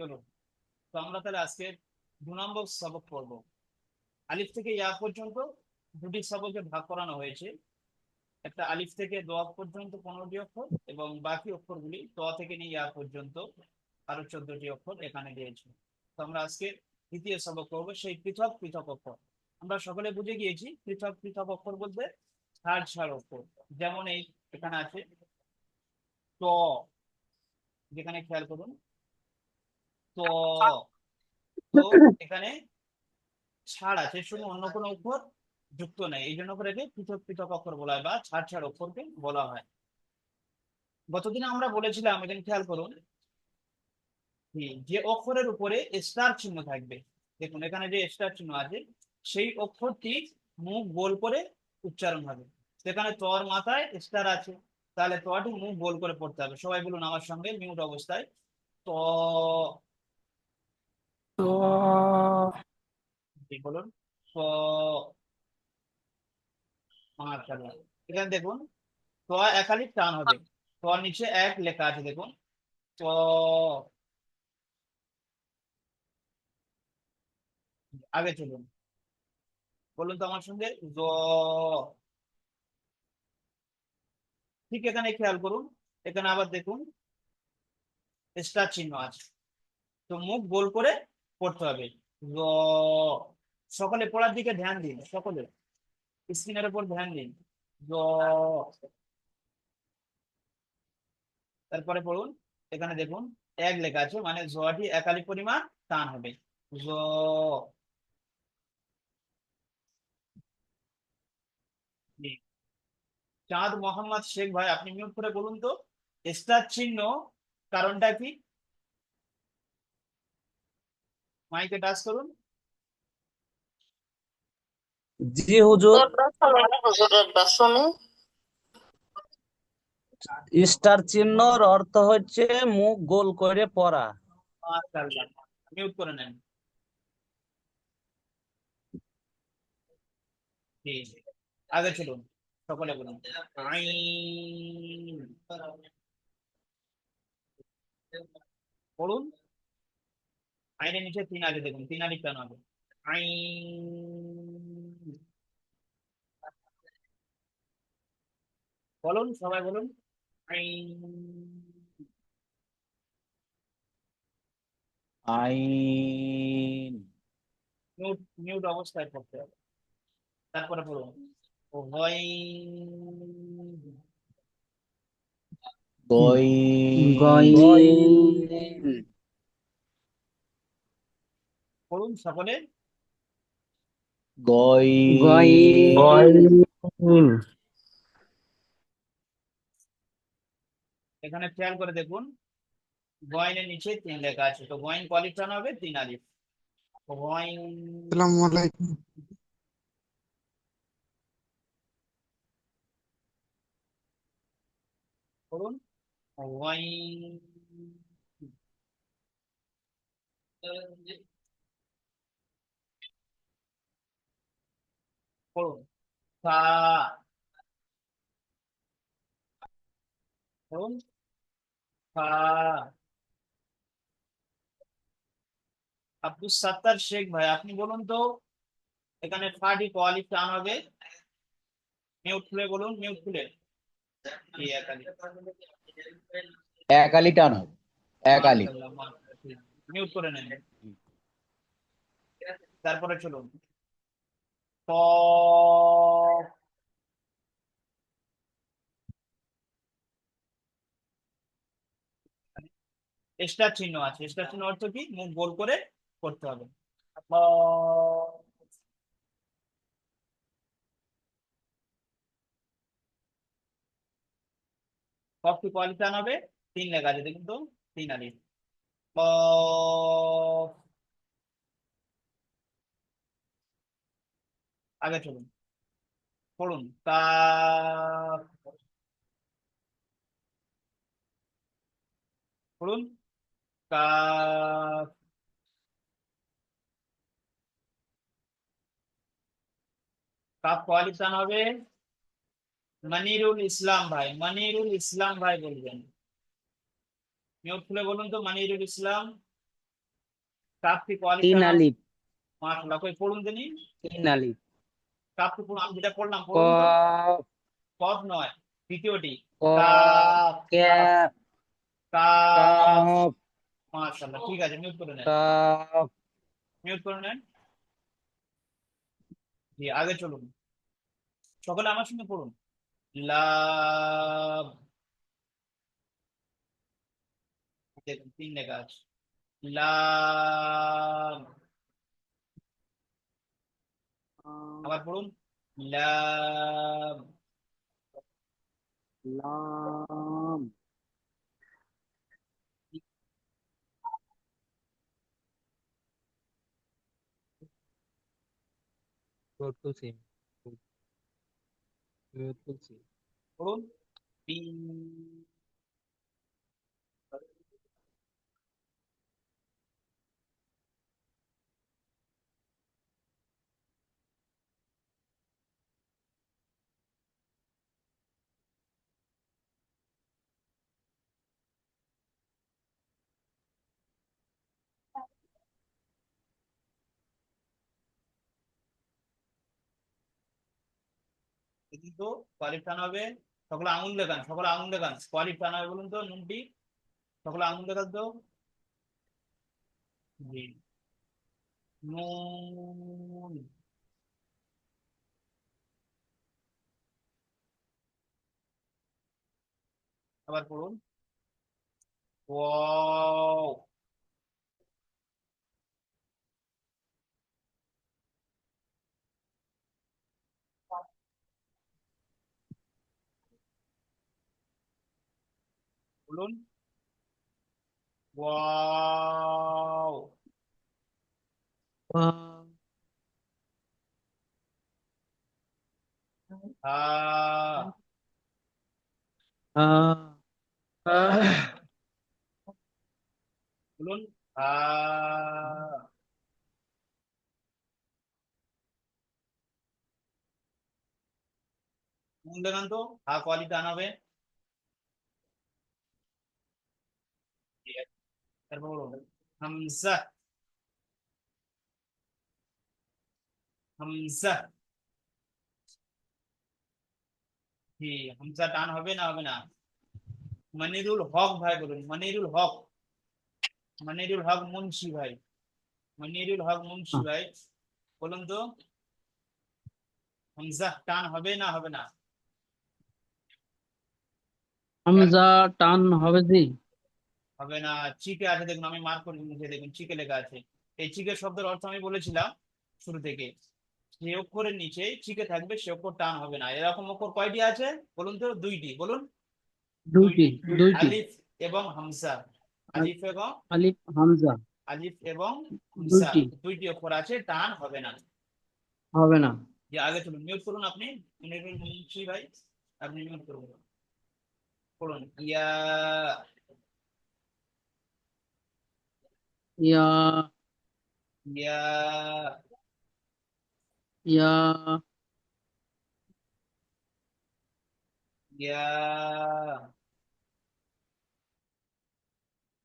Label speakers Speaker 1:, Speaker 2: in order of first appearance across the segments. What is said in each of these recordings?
Speaker 1: চলো তো আমরা তাহলে আজকে দু নম্বর সবক আলিফ থেকে ইয়া পর্যন্ত দুটি সবকে ভাগ করানো হয়েছে। একটা আলিফ থেকে দোয়া পর্যন্ত পনেরোটি অক্ষর এবং বাকি অক্ষরগুলি দোয়া থেকে নিয়ে ইয়া পর্যন্ত আরও চোদ্দটি অক্ষর এখানে দিয়েছে। তো আমরা আজকে দ্বিতীয় সবক করব সেই পৃথক পৃথক অক্ষর। আমরা সকলে বুঝে গিয়েছি, পৃথক পৃথক অক্ষর বলতে ছাড় ছাড় অক্ষর। যেমন এই, এখানে আছে ত যেখানে খেয়াল করুন এখানে ছাড় আছে শুধু অন্য কোনো অক্ষর যুক্ত নেই। এই জন্য করে পৃথক পৃথক অক্ষর বলা হয় বা ছাড় ছাড় অক্ষরকে বলা হয়। গতদিন আমরা বলেছিলাম, এখানে খেয়াল করুন যে অক্ষরের উপরে স্টার চিহ্ন থাকবে। দেখুন, এখানে যে স্টার চিহ্ন আছে, সেই অক্ষরটি মুখ গোল করে উচ্চারণ হবে। সেখানে তর মাথায় স্টার আছে, তাহলে তটি মুখ গোল করে পড়তে হবে। সবাই বলুন আমার সঙ্গে মিউট অবস্থায় বলুন এখানে দেখুন ত একালি টান হবে তর নিচে এক লেখা আছে দেখুন ত আগে চলুন বলুন তো আমার সঙ্গে জ ঠিক এখানে খেয়াল করুন এখানে আবার দেখুন স্টার চিহ্ন আছে তো মুখ গোল করে পড়তে হবে। সকলে পড়ার দিকে ধ্যান দিন, সকলে। স্ক্রিনের উপর ধ্যান দিন। তারপরে পড়ুন। এখানে দেখুন, এক লেখা আছে মানে জটি একালি পরিমাণ টান হবে। জ, চাঁদ মোহাম্মদ শেখ ভাই, আপনি মিউট করে বলুন তো। স্টার চিহ্ন কারণটা কি? মাইকে টাচ করুন।
Speaker 2: জি হুজুর। স্টার চিহ্নর অর্থ হচ্ছে মুখ গোল করে পড়া।
Speaker 1: মিউট করে নেন। আগে চলুন সকলে বলুন। আইন। পড়ুন। আইনের নিচে তিন আগে দেখুন তিন আলিফ কেন হবে? আইন। বলুন সবাই বলুন। আইন।
Speaker 2: আইন।
Speaker 1: মিউট মিউট অবস্থায় পড়তে হবে। তারপরে পড়ুন। ওয়াই
Speaker 2: গইন
Speaker 1: পড়ুন সকলে
Speaker 2: গইন
Speaker 1: এখানে খেয়াল করে দেখুন গয়নের নিচে তিন লেখা আছে তো গয়ন কোয়ালিফান হবে? তিন আলিফ। গয়ন
Speaker 3: আসসালামু আলাইকুম।
Speaker 1: পড়ুন গয়ন পড়ুন আব্দুল সাত্তার শেখ ভাই আপনি বলুন তো এখানে ফাটি কোয়ালিফ টান হবে। মিউট খুলে বলুন মিউট খুলে একালি।
Speaker 4: এক আলি টান হবে এক আলি।
Speaker 1: মিউট করে নেন। তারপরে চলুন। ক স্টার চিহ্ন আছে। স্টার চিহ্ন অর্থ কি? মুখ গোল করে করতে হবে। ক কফটি কোয়ালিফান হবে। তিন লেখা আছে দেখুন তো তিন আলিফ আগে চলুন। পড়ুন। কাফ পড়ুন। কাফ হবে মনিরুল ইসলাম ভাই মনিরুল ইসলাম ভাই বলবেন মিউট খুলে বলুন তো মনিরুল ইসলাম কি কোয়ালিফাই
Speaker 2: তিন আলিফ
Speaker 1: মাশাআল্লাহ কই পড়ুন দিনি?
Speaker 2: তিন আলিফ
Speaker 1: কি পড়ুন আমি যেটা পড়লাম পড়ুন কফ নয় দ্বিতীয়টি।
Speaker 2: ক
Speaker 1: কাফ কাফ
Speaker 2: কাফ
Speaker 1: মাশাআল্লাহ ঠিক আছে মিউট করে নেন। মিউট করে নেন। জি আগে চলুন। সকলে আমার সঙ্গে পড়ুন। লাম দেখুন তিন লেখা আছে। লাম আবার পড়ুন। লাম
Speaker 2: লাম করতেছি করতেছি
Speaker 1: পড়ুন তিন কিন্তু কোয়ালিফ টানা হবে, সকলে আঙুল দেখান সকলে আঙুল দেখান কোয়ালিফ টানা হবে বলুন তো, নুনটি, সকলে আঙুল দেখান তো? আবার পড়ুন। ওয়াও। বলুন ওয়াও হা বলুন হা নুন দেখান তো হা কোয়ালিটি আনাবে তারপর বলুন হামজা হামজা হামজা টান হবে না হবে না মনিরুল হক ভাই বলুন মনিরুল হক মনিরুল হক মুন্সি ভাই মনিরুল হক মুন্সি ভাই বলুন তো হামজা টান হবে না হবে না
Speaker 2: হামজা টান হবে জি
Speaker 1: হবে না চিকে আছে দেখুন আমি মার্ক করে নিচে দেখুন চিকে লেখা আছে। এই চিকের শব্দের অর্থ আমি বলেছিলাম শুরু থেকে যে অক্ষরের নিচে চিকে থাকবে সে অক্ষর টান হবে না। এরকম অক্ষর কয়টি আছে? বলুন তো দুইটি বলুন।
Speaker 2: দুইটি দুইটি।
Speaker 1: আলিফ এবং হামজা। আলিফ এবং
Speaker 2: আলিফ হামজা।
Speaker 1: আলিফ এবং হামজা।
Speaker 2: দুইটি।
Speaker 1: দুইটি অক্ষর আছে টান হবে না।
Speaker 2: হবে না।
Speaker 1: যে আগে চলুন মিউট করুন আপনি। ভাই আপনি মিউট করুন। করুন ইয়া
Speaker 2: ইয়া
Speaker 1: ইয়া
Speaker 2: ইয়া
Speaker 1: ইয়া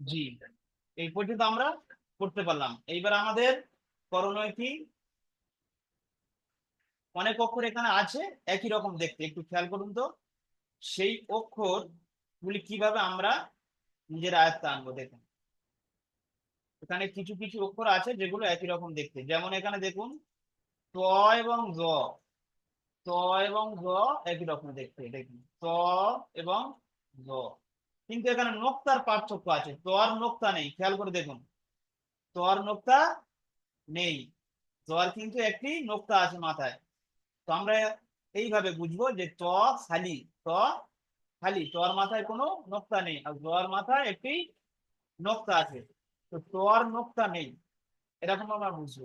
Speaker 1: জি এই পর্যন্ত আমরা করতে পারলাম। এইবার আমাদের করণীয় কি? অনেক অক্ষর এখানে আছে একই রকম দেখতে একটু খেয়াল করুন তো। সেই অক্ষর গুলি কীভাবে আমরা নিজের আয়ত্তে আনব দেখুন। এখানে কিছু কিছু অক্ষর আছে যেগুলো একই রকম দেখতে। যেমন এখানে দেখুন, ত এবং জ। ত এবং জ একই রকম দেখতে, দেখুন। ত এবং জ। কিন্তু এখানে নোক্তার পার্থক্য আছে। ত আর নোক্তা নেই, খেয়াল করে দেখুন। ত আর নোক্তা নেই। ত আর কিন্তু একটি নোক্তা আছে মাথায়। তো আমরা এইভাবে বুঝব যে ত খালি ত খালি। তোর মাথায় কোনো নোক্তা নেই, আর জোয়ার মাথায় একটি নোক্তা আছে। তো তোর নোক্তা নেই। এরকম আমরা বুঝব।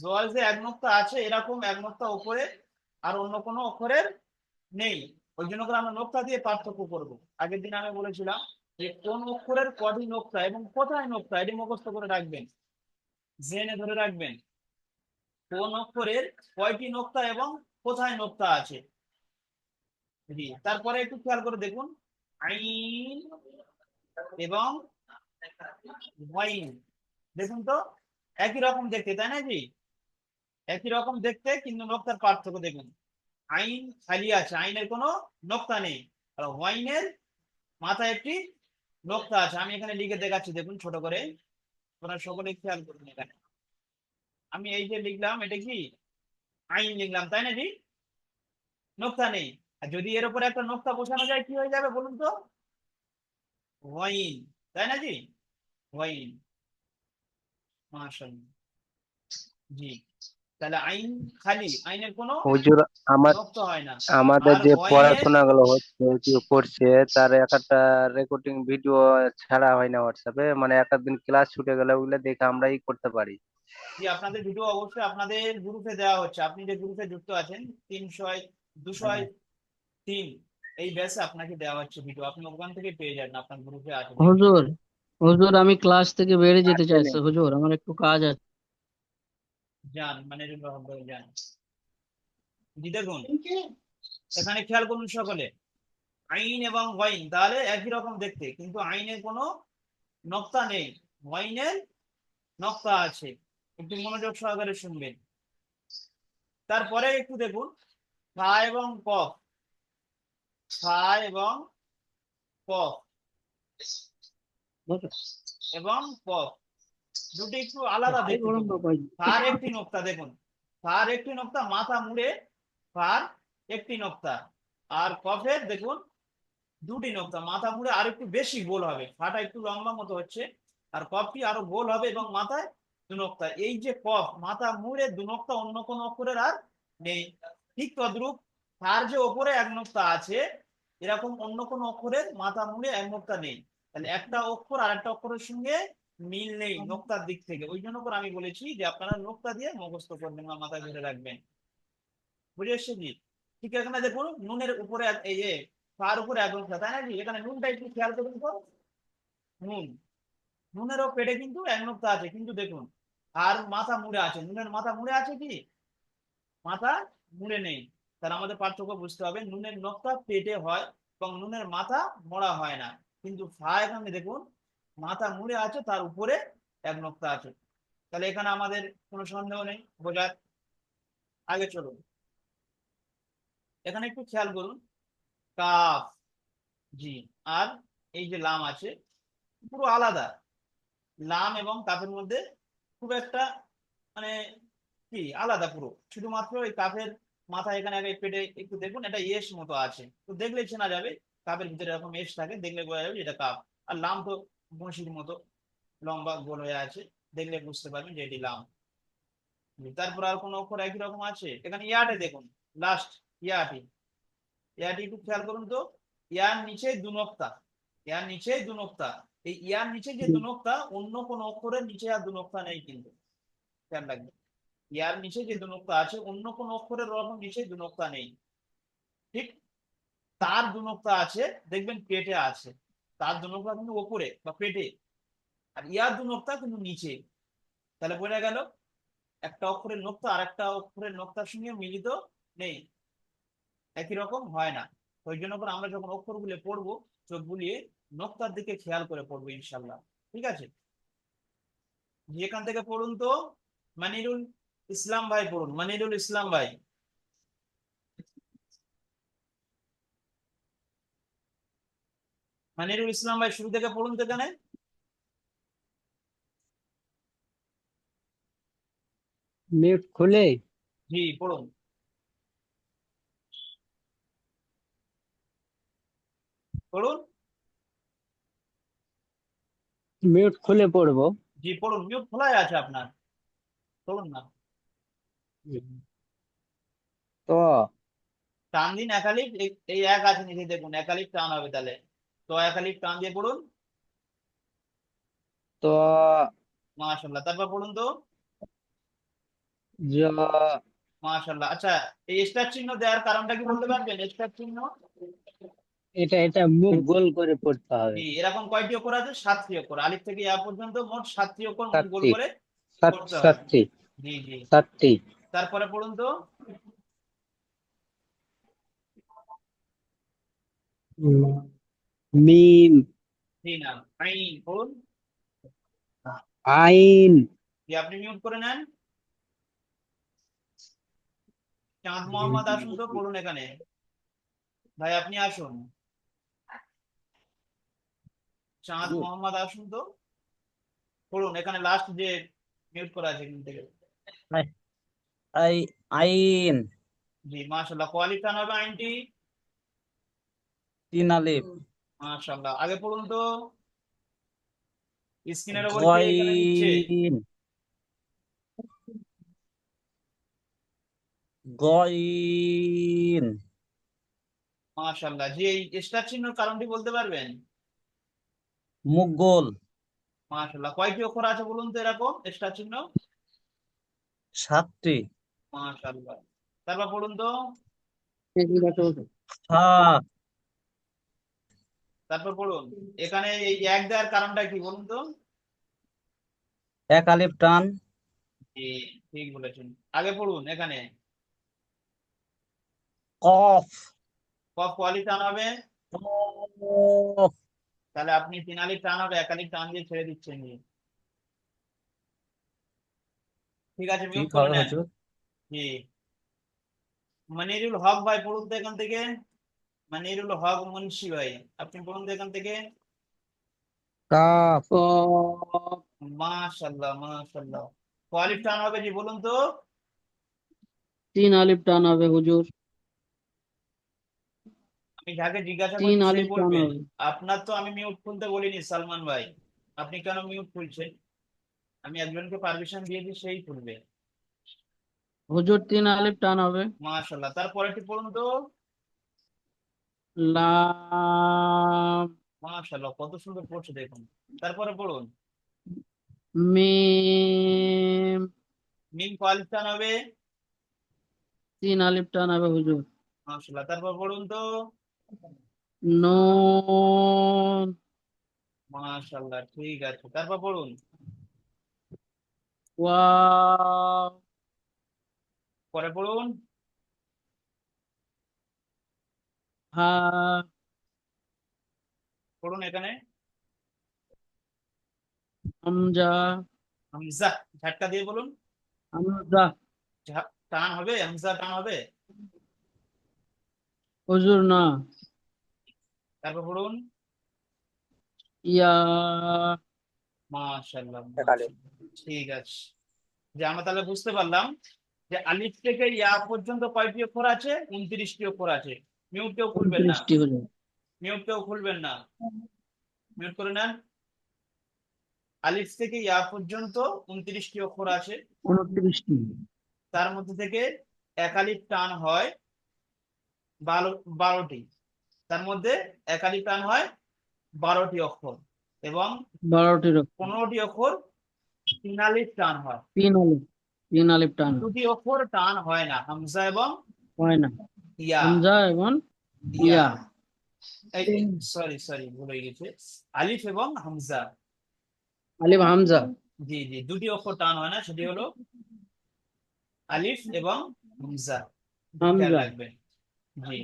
Speaker 1: জোয়ার যে এক নোক্তা আছে, এরকম এক নোক্তা উপরে আর অন্য কোনো অক্ষরের নেই। ওই জন্য করে আমরা নোক্তা দিয়ে পার্থক্য করব। আগের দিন আমি বলেছিলাম যে, কোন অক্ষরের কটি নোক্তা এবং কোথায় নোক্তা এটি মুখস্থ করে রাখবেন। জেনে ধরে রাখবেন। কোন অক্ষরের কয়টি নোক্তা এবং কোথায় নোক্তা আছে। তারপরে একটু খেয়াল করে দেখুন। আইন এবং ওয়াইন দেখুন তো, একই রকম দেখতে, তাই না জি? একই রকম দেখতে, কিন্তু নোক্তার পার্থক্য দেখুন। আইন খালি আছে, আইনের কোনো নোক্তা নেই। আর ওয়াইনের মাথায় একটি নোক্তা আছে। আমি এখানে লিখে দেখাচ্ছি, দেখুন ছোট করে। আপনারা সকলে খেয়াল করুন এখানে। আমি এই যে লিখলাম, এটা কি? আইন লিখলাম, তাই না জি? নোক্তা নেই। আর যদি এর উপরে একটা নোক্তা বসানো যায়, কি হয়ে যাবে বলুন তো? ওয়াইন, তাই না জি? ওয়াইন মাশাআল্লাহ। জি। তাহলে আইন খালি। আইনের কোনো
Speaker 3: হুজুর আমার
Speaker 1: হয় না।
Speaker 3: আমাদের
Speaker 1: আর
Speaker 3: যে
Speaker 1: ওয়াইনের-
Speaker 3: পড়াশোনাগুলো হচ্ছে যে করছে তার এক একটা রেকর্ডিং ভিডিও ছাড়া হয় না হোয়াটসঅ্যাপে মানে এক দিন ক্লাস ছুটে গেলে ওগুলো দেখে আমরা ই করতে পারি।
Speaker 1: জি আপনাদের ভিডিও অবশ্যই আপনাদের গ্রুপে দেওয়া হচ্ছে। আপনি যে গ্রুপে যুক্ত আছেন তিনশো দুশো তিন এই ব্যাচে আপনাকে দেওয়া হচ্ছে ভিডিও আপনি ওখান থেকে পেয়ে যাবেন আপনার গ্রুপে আছে।
Speaker 5: হুজুর হুজুর আমি ক্লাস থেকে বেরিয়ে যেতে চাইছি। হুজুর আমার একটু কাজ আছে।
Speaker 1: যান মানে যান। জি দেখুন এখানে খেয়াল করুন সকলে। আইন এবং ওয়াইন তাহলে একই রকম দেখতে কিন্তু আইনের কোনো নক্তা নেই। ওয়াইনের নক্তা আছে। একটু মনোযোগ সহকারে শুনবেন। তারপরে একটু দেখুন ফা এবং কফ। ফা এবং কফ। এবং কফ দুটি একটু আলাদা দেখুন। ফার একটি নোক্তা দেখুন। ফার একটি নোক্তা মাথা মুড়ে ফার একটি নোক্তা। আর কফের দেখুন দুটি নোক্তা মাথা মুড়ে আর একটু বেশি গোল হবে। ফাটা একটু লম্বা মতো হচ্ছে। আর কফটি আরও গোল হবে এবং মাথায় দু নোক্তা। এই যে কফ মাথা মুড়ে দু নোক্তা অন্য কোন অক্ষরের আর নেই। ঠিক তদ্রুপ তার যে ওপরে এক নোক্তা আছে এরকম অন্য কোন অক্ষরের মাথা মুড়ে এক নোক্তা নেই। তাহলে একটা অক্ষর আর একটা অক্ষরের সঙ্গে মিল নেই নোক্তার দিক থেকে। ওই জন্য করে আমি বলেছি যে আপনারা নোক্তা দিয়ে মুখস্থ করবেন বা মাথায় ধরে রাখবেন। বুঝে এসছে জি ঠিক এখানে দেখুন, নুনের উপরে এই যে তার উপরে এক নোক্তা তাই না জি এখানে নুনটা একটু খেয়াল করুন তো। নুন। নুনেরও পেটে কিন্তু এক নোক্তা আছে। কিন্তু দেখুন, আর মাথা মুড়ে আছে। নুনের মাথা মুড়ে আছে কি? মাথা মুড়ে নেই। তাহলে আমাদের পার্থক্য বুঝতে হবে। নুনের নোক্তা পেটে হয় এবং নুনের মাথা মোড়া হয় না। কিন্তু ফা এখানে দেখুন, মাথা মুড়ে আছে, তার উপরে এক নোক্তা আছে। তাহলে এখানে আমাদের কোনো সন্দেহ নেই বোঝার আগে চলুন। এখানে একটু খেয়াল করুন, কাফ, জি, আর এই যে লাম আছে, পুরো আলাদা। লাম এবং কাফের মধ্যে খুব একটা মানে কি, আলাদা পুরো। শুধুমাত্র এই কাফের মাথা এখানে আগে পেটে একটু দেখুন, এটা ইয়েস মতো আছে। তো দেখলেই চেনা যাবে কাপের ভিতরে এরকম এস থাকে, দেখলে বোঝা যাবে এটা কাপ। আর লাম তো বঁশির মতো লম্বা গোল হয়ে আছে, দেখলে বুঝতে পারবেন যে এটি লাম তারপর আর কোনো অক্ষর একই রকম আছে? এখানে ইয়াটে দেখুন লাস্ট ইয়াটি। ইয়াটি একটু খেয়াল করুন তো, ইয়ার নিচে দু নোক্তা। ইয়ার নিচে দু নোক্তা। এই ইয়ার নিচে যে দু নোক্তা, অন্য কোন অক্ষরের নিচে আর দু নোক্তা নেই কিন্তু। খেয়াল রাখবেন। ইয়ার নিচে যে দু নোক্তা আছে, অন্য কোন অক্ষরের ওরকম নিচে দু নোক্তা নেই। ঠিক? তার দু নোক্তা আছে দেখবেন পেটে আছে। তার দু নোক্তা কিন্তু ওপরে বা পেটে। আর ইয়ার দু নোক্তা কিন্তু নিচে। তাহলে বোঝা গেল একটা অক্ষরের নোক্তা আর একটা অক্ষরের নোক্তার সঙ্গে মিলিত নেই। একই রকম হয় না। ওই জন্য করে আমরা যখন অক্ষরগুলো পড়ব চোখ বুলিয়ে নোক্তার দিকে খেয়াল করে পড়ব ইনশাল্লাহ ঠিক আছে? জি, এখান থেকে পড়ুন তো মানিরুল ইসলাম ভাই পড়ুন। মানিরুল ইসলাম ভাই। মানিরুল ইসলাম ভাই শুরু থেকে পড়ুন তো এখানে।
Speaker 5: মিউট খুলে।
Speaker 1: জি পড়ুন। পড়ুন।
Speaker 5: মিউট খুলে পড়ব।
Speaker 1: জি পড়ুন। মিউট খোলাই আছে আপনার। পড়ুন না।
Speaker 3: তো
Speaker 1: টান দিন একালিপ এই- এই এক আছে নিচে দেখুন। একালিপ টান হবে তাহলে। তো টান দিয়ে পড়ুন।
Speaker 3: তো
Speaker 1: মাশাল্লাহ তারপর পড়ুন তো। আচ্ছা এই স্টার চিহ্ন দেওয়ার কারণটা কি বলতে পারবেন? স্টার চিহ্ন?
Speaker 5: এটা এটা মুখ গোল করে পড়তে হবে।
Speaker 1: এরকম কয়টি অক্ষর আছে? সাতটি অক্ষর। আলিফ থেকে ইয়া পর্যন্ত মোট সাতটি অক্ষর মুখ গোল করে হবে।
Speaker 3: সাতটি।
Speaker 1: জি জি।
Speaker 3: সাতটি।
Speaker 1: তারপরে পড়ুন তো।
Speaker 5: মিম
Speaker 1: না আইন আপনি মিউট করে নেন? চাঁদ মোহাম্মদ আসুন তো পড়ুন এখানে। ভাই আপনি আসুন। চাঁদ মোহাম্মদ আসুন তো। পড়ুন এখানে লাস্ট যে মিউট করা আছে এখান থেকে।
Speaker 2: আই আইন।
Speaker 1: জি মাশাল্লাহ কোয়ালিফান হবে আইনটি?
Speaker 2: তিন আলিফ।
Speaker 1: মাশাল্লাহ আগে পড়ুন তো। স্ক্রিনের উপর কে এখানে দিচ্ছে।
Speaker 2: গইন গইন
Speaker 1: মাশাল্লাহ জি এই স্টার চিহ্নের কারণটি বলতে পারবেন?
Speaker 2: মুখ গোল
Speaker 1: মাশাল্লাহ কয়টি অক্ষর আছে বলুন তো এরকম স্টার চিহ্ন?
Speaker 2: সাতটি।
Speaker 1: মাশাল্লাহ তারপর পড়ুন তো।
Speaker 2: হা
Speaker 1: তারপর পড়ুন। এখানে এই এক দেওয়ার কারণটা কি বলুন তো?
Speaker 2: এক আলিফ টান।
Speaker 1: ঠিক বলেছেন। আগে পড়ুন এখানে।
Speaker 2: কফ।
Speaker 1: কফ কোয়ালি টান হবে? তাহলে আপনি তিন আলিফ টান হবে এক আলিফ টান দিয়ে ছেড়ে দিচ্ছেন। ঠিক আছে মিউট করে নেন জি। মনিরুল হক ভাই পড়ুন তো এখান থেকে। মনিরুল হক মুন্সি ভাই। আপনি পড়ুন তো এখান থেকে।
Speaker 2: কাফ
Speaker 1: কোয়ালিফ টান হবে জি বলুন তো।
Speaker 5: তিন আলিফ টান হবে হুজুর।
Speaker 1: আমি যাকে জিজ্ঞাসা
Speaker 5: তিন
Speaker 1: করছি সে
Speaker 5: আলিফ টান
Speaker 1: বলবেন
Speaker 5: হবে।
Speaker 1: আপনার তো আমি মিউট খুলতে বলিনি সালমান ভাই। আপনি কেন মিউট খুলছেন? আমি একজনকে পারমিশন দিয়েছি সেই খুলবে।
Speaker 5: হুজুর তিন আলিফ টান হবে।
Speaker 1: মাশাল্লাহ তারপরেরটি পড়ুন তো?
Speaker 5: লাম
Speaker 1: মাশাল্লাহ কত সুন্দর পড়ছে দেখুন। তারপরে পড়ুন।
Speaker 5: মিম।
Speaker 1: মিম কোয়ালিফ টান হবে?
Speaker 5: তিন আলিফ টান হবে হুজুর।
Speaker 1: মাশাল্লাহ তারপর পড়ুন তো।
Speaker 5: নুন।
Speaker 1: মাশাল্লাহ ঠিক আছে তারপর পড়ুন।
Speaker 5: ওয়াও।
Speaker 1: পরে পড়ুন। পড়ুন এখানে।
Speaker 5: হামজা।
Speaker 1: হামজা ঝাটকা দিয়ে বলুন।
Speaker 5: হামজা।
Speaker 1: টান হবে হামজা টান হবে।
Speaker 5: হুজুর না।
Speaker 1: তারপর পড়ুন।
Speaker 5: ইয়া।
Speaker 1: মাশাল্লাহ ঠিক আছে। যে আমরা তাহলে বুঝতে পারলাম যে আলিফ থেকে ইয়া পর্যন্ত কয়টি অক্ষর আছে? উনত্রিশটি অক্ষর আছে। খুলবেন না। খুলবেন না। মিউট করে নেন। আলিফ থেকে ইয়া পর্যন্ত উনত্রিশটি অক্ষর আছে।
Speaker 5: উনত্রিশটি।
Speaker 1: তার মধ্যে থেকে এক আলিফ টান হয় বারো বারোটি। তার মধ্যে এক আলিফ টান হয় বারোটি অক্ষর এবং
Speaker 5: বারোটির
Speaker 1: পনেরোটি অক্ষর তিন আলিফ টান হয়।
Speaker 5: তিন আলিফ তিন আলিফ টান
Speaker 1: দুটি অক্ষর টান হয় না হামজা এবং
Speaker 5: হয় না। হামজা এবং
Speaker 1: ইয়া সরি সরি ভুল হয়ে গেছে। আলিফ এবং হামজা।
Speaker 5: আলিফ হামজা।
Speaker 1: জি জি দুটি অক্ষর টান হয় না সেটি হলো আলিফ এবং হামজা।
Speaker 5: হামজা।
Speaker 1: রাখবেন। জি।